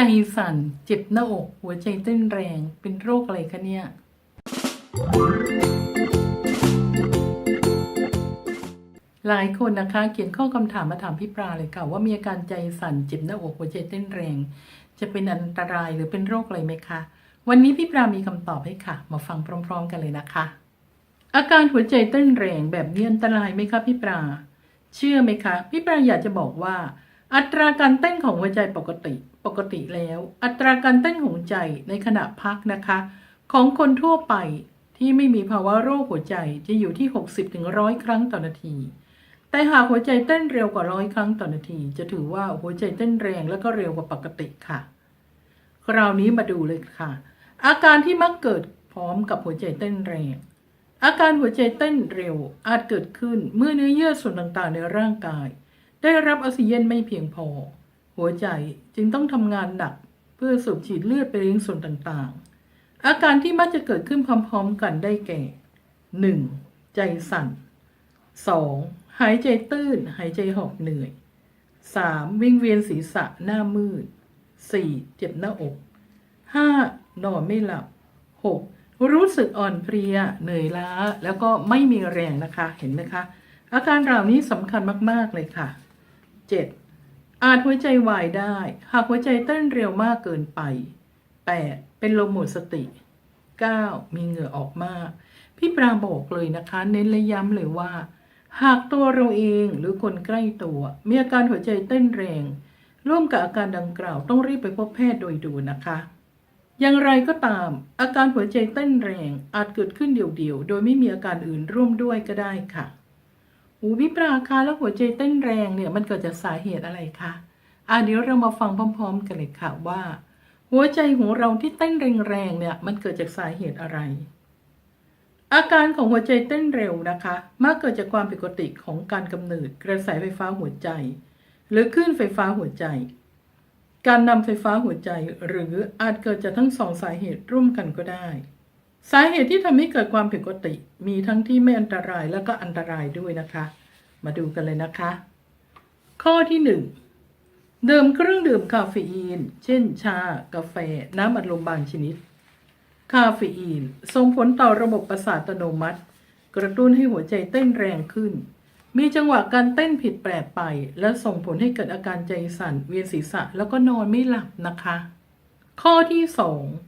ใจสั่น เจ็บหน้าอก หัวใจเต้นแรง เป็นโรคอะไรคะเนี่ย หลายคนนะคะ เขียนข้อคำถามมาถามพี่ปลาเลยค่ะ ว่ามีอาการใจสั่น เจ็บหน้าอก หัวใจเต้นแรง จะเป็นอันตรายหรือเป็นโรคอะไรไหมคะ วันนี้พี่ปลามีคำตอบให้ค่ะ มาฟังพร้อม ๆ กันเลยนะคะ อาการหัวใจเต้นแรงแบบนี้อันตรายไหมคะพี่ปลา เชื่อไหมคะ พี่ปลาอยากจะบอกว่า อัตราการเต้นของหัวใจปกติปกติแล้ว อัตราการเต้นของใจในขณะพักนะคะ ของคนทั่วไปที่ไม่มีภาวะโรคหัวใจจะอยู่ที่ 60-100ถึง100 ครั้งต่อนาที แต่หากหัวใจเต้นเร็วกว่าร้อยครั้งต่อนาที จะถือว่าหัวใจเต้นแรงและก็เร็วกว่าปกติค่ะ คราวนี้มาดูเลยค่ะ อาการที่มักเกิดพร้อมกับหัวใจเต้นแรง อาการหัวใจเต้นเร็วอาจเกิดขึ้นเมื่อเนื้อเยื่อส่วนต่างๆในร่างกาย ได้รับออกซิเจนไม่เพียงพอ หัวใจจึงต้องทำงานหนัก เพื่อสูบฉีดเลือดไปเลี้ยงส่วนต่างๆ อาการที่มักจะเกิดขึ้นพร้อมๆกันได้แก่ 1. ใจสั่น 2. หายใจตื้น หายใจหอบเหนื่อย 3. วิงเวียนศีรษะหน้ามืด 4. เจ็บหน้าอก 5. นอนไม่หลับ 6. รู้สึกอ่อนเพลีย เหนื่อยล้า แล้วก็ไม่มีแรงนะคะ เห็นไหมคะ อาการเหล่านี้สำคัญมาก ๆ เลยค่ะ 7. อาจหัวใจวายได้ หากหัวใจเต้นเร็วมากเกินไป 8. เป็นลมหมดสติ 9. มีเหงื่อออกมาก พี่ปราบอกเลยนะคะ เน้นและย้ำเลยว่า หากตัวเราเองหรือคนใกล้ตัว มีอาการหัวใจเต้นแรง ร่วมกับอาการดังกล่าวต้องรีบไปพบแพทย์โดยด่วนนะคะ อย่างไรก็ตาม อาการหัวใจเต้นแรงอาจเกิดขึ้นเดี่ยวๆ โดยไม่มีอาการอื่นร่วมด้วยก็ได้ค่ะ อูพี่ปราคะแล้วหัวใจเต้นแรงเนี่ยมันเกิดจากสาเหตุอะไรคะอะเดี๋ยวเรามาฟังพร้อม ๆ กันเลยค่ะว่า หัวใจของเราที่เต้นแรงๆเนี่ย มันเกิดจากสาเหตุอะไร อาการของหัวใจเต้นเร็วนะคะมักเกิดจากความผิดปกติของการกำเนิดกระแสไฟฟ้าหัวใจ หรือคลื่นไฟฟ้าหัวใจ การนำไฟฟ้าหัวใจหรืออาจเกิดจากทั้งสองสาเหตุร่วมกันก็ได้ สาเหตุที่ทำให้เกิดความผิดปกติ มีทั้งที่ไม่อันตรายและก็อันตรายด้วยนะคะ มาดูกันเลยนะคะ ข้อที่หนึ่งดื่มเครื่องดื่มคาเฟอีน เช่น ชา กาแฟ น้ำอัดลมบางชนิด คาเฟอีน ส่งผลต่อระบบประสาทอัตโนมัติ กระตุ้นให้หัวใจเต้นแรงขึ้น มีจังหวะการเต้นผิดแปลกไป และส่งผลให้เกิดอาการใจสั่น เวียนศีรษะ แล้วก็นอนไม่หลับนะคะ ข้อที่2ภ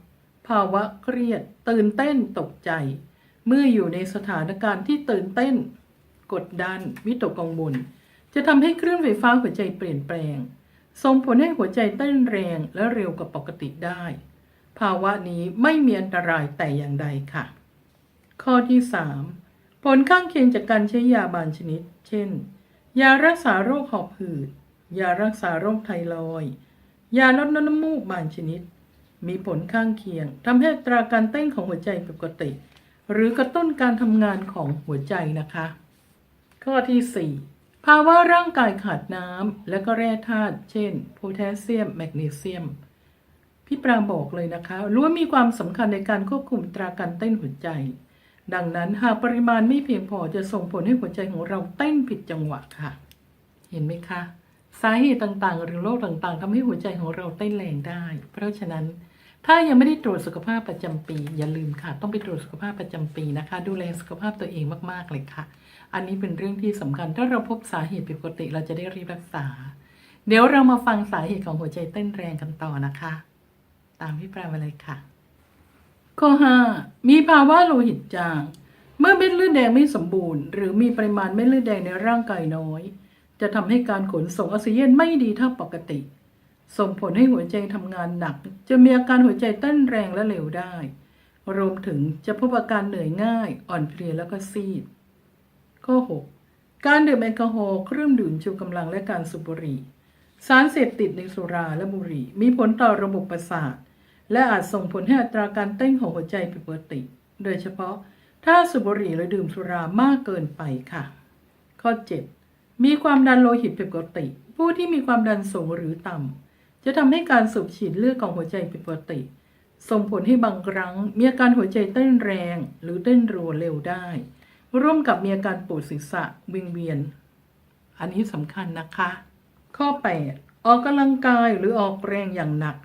าวะเครียด ตื่นเต้นตกใจ เมื่ออยู่ในสถานการณ์ที่ตื่นเต้น กดดันวิตกกังวลจะทำให้เครื่องไฟฟ้าหัวใจเปลี่ยนแปลง ส่งผลให้หัวใจเต้นแรงและเร็วกว่าปกติได้ ภาวะนี้ไม่มีอันตรายแต่อย่างใดค่ะ ข้อที่ 3 ผลข้างเคียงจากการใช้ยาบางชนิด เช่น ยารักษาโรคหอบหืด ยารักษาโรคไทรอยยาลดน้ำมูกบางชนิด มีผลข้างเคียงทำให้ตราการเต้นของหัวใจปกติ หรือกระตุ้นการทำงานของหัวใจนะคะ ข้อที่ 4 ภาวะร่างกายขาดน้ำและก็แร่ธาตุเช่นโพแทสเซียม แมกนีเซียม พี่ปรางบอกเลยนะคะล้วนมีความสำคัญในการควบคุมตราการเต้นหัวใจ ดังนั้นหากปริมาณไม่เพียงพอจะส่งผลให้หัวใจของเราเต้นผิดจังหวะค่ะ เห็นไหมคะสาเหตุต่างๆ หรือโรคต่างๆทำให้หัวใจของเราเต้นแรงได้ เพราะฉะนั้น ถ้ายังไม่ได้ตรวจสุขภาพประจำปี อย่าลืมค่ะ ต้องไปตรวจสุขภาพประจำปีนะคะ ดูแลสุขภาพตัวเองมากๆเลยค่ะ อันนี้เป็นเรื่องที่สำคัญ ถ้าเราพบสาเหตุผิดปกติเราจะได้รีบรักษา เดี๋ยวเรามาฟังสาเหตุของหัวใจเต้นแรงกันต่อนะคะ ตามพี่ปรามาเลยค่ะ ข้อ 5 มีภาวะโลหิตจาง เมื่อเม็ดเลือดแดงไม่สมบูรณ์ หรือมีปริมาณเม็ดเลือดแดงในร่างกายน้อย จะทำให้การขนส่งออกซิเจนไม่ดีเท่าปกติ ส่งผลให้หัวใจทำงานหนัก จะมีอาการหัวใจเต้นแรงและเร็วได้ รวมถึงจะพบอาการเหนื่อยง่าย อ่อนเพลียแล้วก็ซีด ข้อ 6 การดื่มแอลกอฮอล์เครื่องดื่มชูกำลังและการสูบบุหรี่ สารเสพติดในสุราและบุหรี่ มีผลต่อระบบประสาท และอาจส่งผลให้อัตราการเต้นของหัวใจผิดปกติ โดยเฉพาะถ้าสูบบุหรี่หรือดื่มสุรามากเกินไปค่ะ ข้อ 7 มีความดันโลหิตผิดปกติ ผู้ที่มีความดันสูงหรือต่ำ จะทำให้การสูบฉีดเลือดของหัวใจผิดปกติ ส่งผลให้บางครั้งมีอาการหัวใจเต้นแรง หรือเต้นรัวเร็วได้ ร่วมกับมีอาการปวดศีรษะวิงเวียน อันนี้สำคัญนะคะ ข้อ 8 ออกกำลังกายหรือออกแรงอย่างหนัก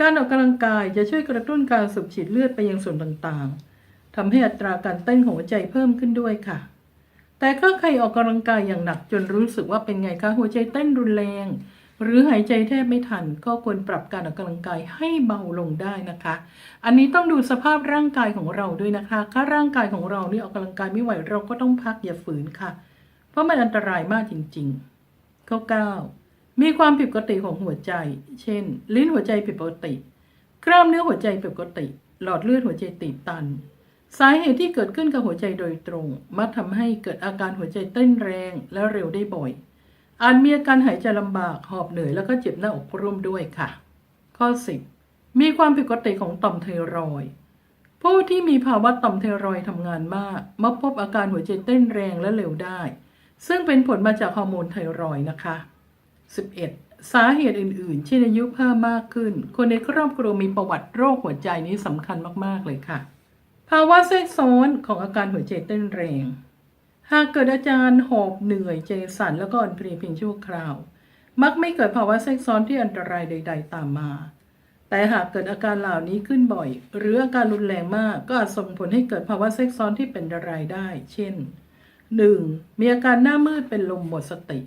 การออกกำลังกายจะช่วยกระตุ้นการสูบฉีดเลือดไปยังส่วนต่างๆทำให้อัตราการเต้นของหัวใจเพิ่มขึ้นด้วยค่ะแต่ถ้าใครออกกำลังกายอย่างหนักจนรู้สึกว่าเป็นไงคะหัวใจเต้นรุนแรง หรือหายใจแทบไม่ทัน ก็ควรปรับการออกกำลังกายให้เบาลงได้นะคะ อันนี้ต้องดูสภาพร่างกายของเราด้วยนะคะ ถ้าร่างกายของเราเนี่ยออกกำลังกายไม่ไหวเราก็ต้องพักอย่าฝืนค่ะ เพราะมันอันตรายมากจริงๆข้อ9มีความผิดปกติของหัวใจ เช่น ลิ้นหัวใจผิดปกติกล้ามเนื้อหัวใจผิดปกติ หลอดเลือดหัวใจตีบตัน สาเหตุที่เกิดขึ้นกับหัวใจโดยตรง มักทำให้เกิดอาการหัวใจเต้นแรงและเร็วได้บ่อย อาจมีอาการหายใจลำบาก หอบเหนื่อยแล้วก็เจ็บหน้าอกร่วมด้วยค่ะ ข้อ 10 มีความผิดปกติของต่อมไทรอยด์ผู้ที่มีภาวะต่อมไทรอยด์ทำงานมากมักพบอาการหัวใจเต้นแรงและเร็วได้ ซึ่งเป็นผลมาจากฮอร์โมนไทรอยด์นะคะ 11. สาเหตุอื่นๆ เช่นอายุเพิ่มมากขึ้น คนในครอบครัวมีประวัติโรคหัวใจนี้สำคัญมากๆเลยค่ะ ภาวะแทรกซ้อนของอาการหัวใจเต้นแรง หากเกิดอาการหอบเหนื่อยใจสันแล้วก็อ่อนเพลียเพียงชั่วคราว มักไม่เกิดภาวะแทรกซ้อนที่อันตรายใด ๆ ตามมา แต่หากเกิดอาการเหล่านี้ขึ้นบ่อย หรืออาการรุนแรงมากก็อาจส่งผลให้เกิดภาวะแทรกซ้อนที่เป็นอันตรายได้ เช่น 1. มีอาการหน้ามืดเป็นลมหมดสติ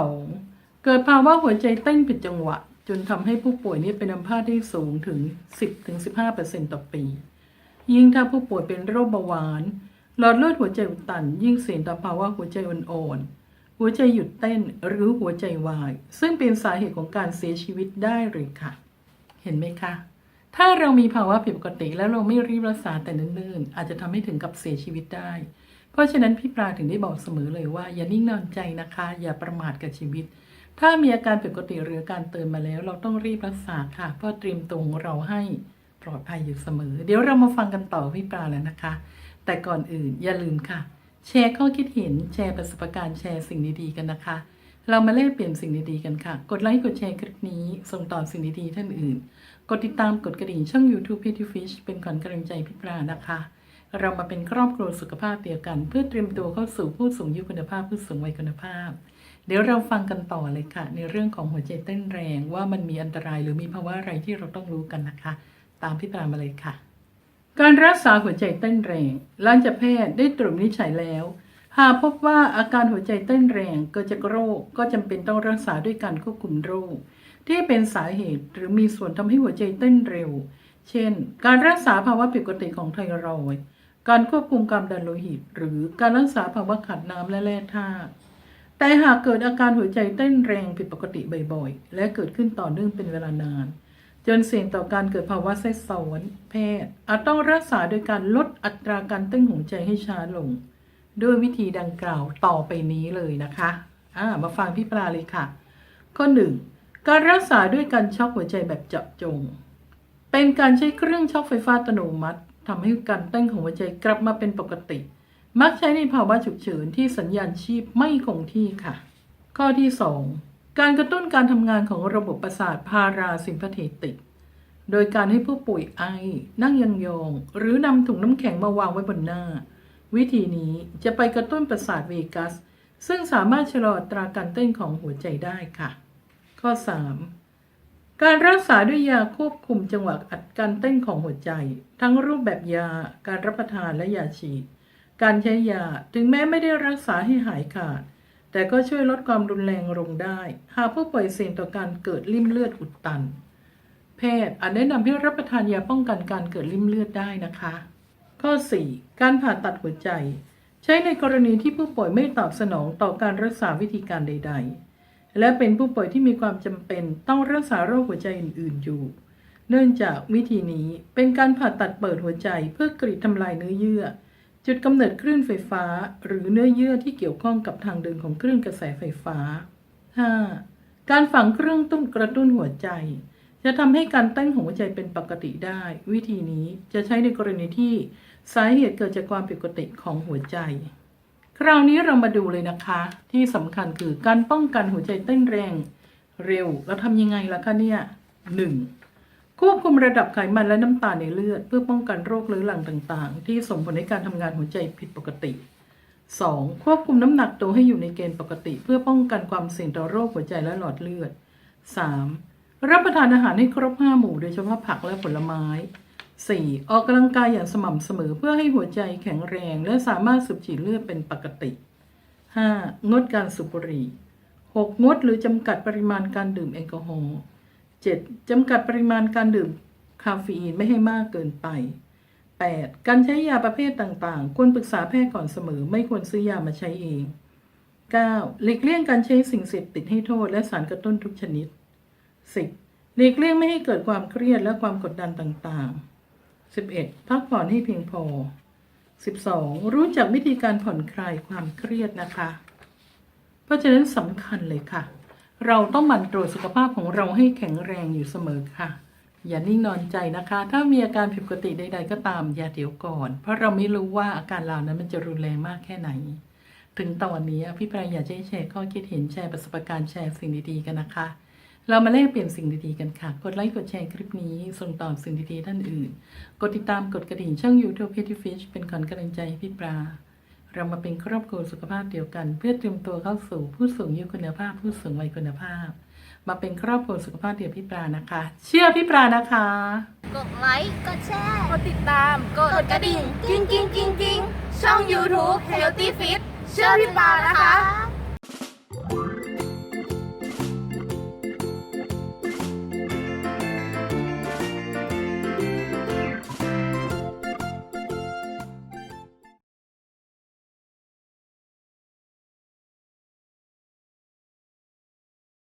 2. เกิดภาวะหัวใจเต้นผิดจังหวะ จนทำให้ผู้ป่วยนี้เป็นอัมพาตที่สูงถึง 10-15%ต่อปี ยิ่งถ้าผู้ป่วยเป็นโรคเบาหวาน หลอดเลือดหัวใจอุดตัน ยิ่งเสี่ยงต่อภาวะหัวใจอ่อนๆหัวใจหยุดเต้นหรือหัวใจวาย ซึ่งเป็นสาเหตุของการเสียชีวิตได้เลยค่ะ เห็นไหมคะ ถ้าเรามีภาวะผิดปกติแล้วเราไม่รีบรักษาแต่เนิ่นๆ อาจจะทำให้ถึงกับเสียชีวิตได้ เพราะฉะนั้นพี่ปลาถึงได้บอกเสมอเลยว่า อย่านิ่งนอนใจนะคะ อย่าประมาทกับชีวิต ถ้ามีอาการผิดปกติหรือการเตือนมาแล้ว เราต้องรีบรักษาค่ะเพื่อเตรียมตัวของเราให้ปลอดภัยอยู่เสมอ เดี๋ยวเรามาฟังกันต่อพี่ปลาแล้วนะคะ แต่ก่อนอื่นอย่าลืมค่ะ แชร์ข้อคิดเห็นแชร์ประสบการณ์แชร์สิ่งดีๆกันนะคะ เรามาแลกเปลี่ยนสิ่งดีๆกันค่ะ กดไลค์กดแชร์คลิปนี้ ส่งต่อสิ่งดีๆท่านอื่น กดติดตามกดกระดิ่งช่อง YouTube p e t y Fish เป็นขวัญกำลังใจพี่ปลานะคะ เรามาเป็นครอบครัวสุขภาพเดียวกัน เพื่อเตรียมตัวเข้าสู่ผู้สูงอายุคุณภาพผู้สูงวัยคุณภาพ เดี๋ยวเราฟังกันต่อเลยค่ะ ในเรื่องของหัวใจเต้นแรงว่ามันมีอันตรายหรือมีภาวะอะไรที่เราต้องรู้กันนะคะ ตามพี่ปลามาเลยค่ะ การรักษาหัวใจเต้นแรงหลังจากแพทย์ได้ตรวจวินิจฉัยแล้ว หากพบว่าอาการหัวใจเต้นแรงเกิดจากโรคก็จำเป็นต้องรักษาด้วยการควบคุมโรค ที่เป็นสาเหตุหรือมีส่วนทำให้หัวใจเต้นเร็ว เช่น การรักษาภาวะผิดปกติของไทรอยด์การควบคุมความดันโลหิต หรือการรักษาภาวะขาดน้ำและแร่ธาตุแต่หากเกิดอาการหัวใจเต้นแรงผิดปกติบ่อยๆ และเกิดขึ้นต่อเนื่องเป็นเวลานาน จนเสี่ยงต่อการเกิดภาวะแทรกซ้อนแพทย์อาจต้องรักษาโดยการลดอัตราการเต้นหัวใจให้ช้าลง ด้วยวิธีดังกล่าวต่อไปนี้เลยนะคะอ่ามาฟังพี่ปลาเลยค่ะ ข้อหนึ่งการรักษาด้วยการช็อกหัวใจแบบเจาะจง เป็นการใช้เครื่องช็อกไฟฟ้าอัตโนมัติทำให้การเต้นของหัวใจกลับมาเป็นปกติ มักใช้ในภาวะฉุกเฉินที่สัญญาณชีพไม่คงที่ค่ะ ข้อที่ 2 การกระตุ้นการทำงานของระบบประสาทพาราซิมพาเทติก โดยการให้ผู้ป่วยไอ นั่งยองๆหรือนำถุงน้ำแข็งมาวางไว้บนหน้า วิธีนี้จะไปกระตุ้นประสาทเวกัส ซึ่งสามารถชะลอตราการเต้นของหัวใจได้ค่ะ ข้อ 3 การรักษาด้วยยาควบคุมจังหวะอัดการเต้นของหัวใจ ทั้งรูปแบบยา การรับประทานและยาฉีด การใช้ยาถึงแม้ไม่ได้รักษาให้หายขาด แต่ก็ช่วยลดความรุนแรงลงได้ หากผู้ป่วยเสี่ยงต่อการเกิดริ่มเลือดอุดตัน แพทย์อาจแนะนำให้รับประทานยาป้องกันการเกิดริ่มเลือดได้นะคะ ข้อ 4 การผ่าตัดหัวใจ ใช้ในกรณีที่ผู้ป่วยไม่ตอบสนองต่อการรักษาวิธีการใด ๆ และเป็นผู้ป่วยที่มีความจำเป็นต้องรักษาโรคหัวใจอื่น ๆ อยู่ เนื่องจากวิธีนี้เป็นการผ่าตัดเปิดหัวใจเพื่อกรีดทำลายเนื้อเยื่อ จุดกำเนิดคลื่นไฟฟ้า หรือเนื้อเยื่อที่เกี่ยวข้องกับทางเดินของคลื่นกระแสไฟฟ้า 5. การฝังเครื่องตุ้นกระตุ้นหัวใจ จะทำให้การเต้นของหัวใจเป็นปกติได้ วิธีนี้จะใช้ในกรณีที่สาเหตุเกิดจากความผิดปกติของหัวใจ คราวนี้เรามาดูเลยนะคะ ที่สำคัญคือการป้องกันหัวใจเต้นแรง เร็วเราทำยังไงล่ะคะเนี่ยหนึ่ง ควบคุมระดับไขมันและน้ำตาลในเลือด เพื่อป้องกันโรคเรื้อรังต่างๆ ที่ส่งผลให้การทำงานหัวใจผิดปกติ 2. ควบคุมน้ำหนักตัวให้อยู่ในเกณฑ์ปกติ เพื่อป้องกันความเสี่ยงต่อโรคหัวใจและหลอดเลือด 3. รับประทานอาหารให้ครบห้าหมู่โดยเฉพาะผักและผลไม้ 4. ออกกำลังกายอย่างสม่ำเสมอเพื่อให้หัวใจแข็งแรง และสามารถสูบฉีดเลือดเป็นปกติ 5. งดการสูบบุหรี่ 6. งดหรือจำกัดปริมาณการดื่มแอลกอฮอล์ 7. จำกัดปริมาณการดื่มคาเฟอีนไม่ให้มากเกินไป 8. การใช้ยาประเภทต่างๆ ควรปรึกษาแพทย์ก่อนเสมอ ไม่ควรซื้อยามาใช้เอง 9. หลีกเลี่ยงการใช้สิ่งเสพติดให้โทษและสารกระตุ้นทุกชนิด 10. หลีกเลี่ยงไม่ให้เกิดความเครียดและความกดดันต่างๆ 11. พักผ่อนให้เพียงพอ 12. รู้จักวิธีการผ่อนคลายความเครียดนะคะ เพราะฉะนั้นสำคัญเลยค่ะ เราต้องหมั่นตรวจสุขภาพของเราให้แข็งแรงอยู่เสมอค่ะ อย่านิ่งนอนใจนะคะ ถ้ามีอาการผิดปกติใด ๆ ก็ตามอย่าเดี๋ยวก่อน เพราะเราไม่รู้ว่าอาการเหล่านั้นมันจะรุนแรงมากแค่ไหน ถึงตอนนี้พี่ปรายอยากจะแชร์ข้อคิดเห็นแชร์ประสบการณ์แชร์สิ่งดีๆกันนะคะ เรามาแลกเปลี่ยนสิ่งดีๆกันค่ะ กดไลค์กดแชร์คลิปนี้ส่งต่อสิ่งดีๆท่านอื่น กดติดตามกดกระดิ่งช่อง YouTube p e t y Fish เป็นขวัญกำลังใจพี่ปลา เรามาเป็นครอบครัวสุขภาพเดียวกัน เพื่อเตรียมตัวเข้าสู่ผู้สูงอายุคุณภาพ ผู้สูงวัยคุณภาพ มาเป็นครอบครัวสุขภาพเดียวพี่ปลานะคะ เชื่อพี่ปลานะคะ กดไลค์ กดแชร์กดติดตามกดกระดิ่งกิ้งกิ้งกิ้งกิ้งช่อง YouTube Healthy Fit เชื่อพี่ปานะคะ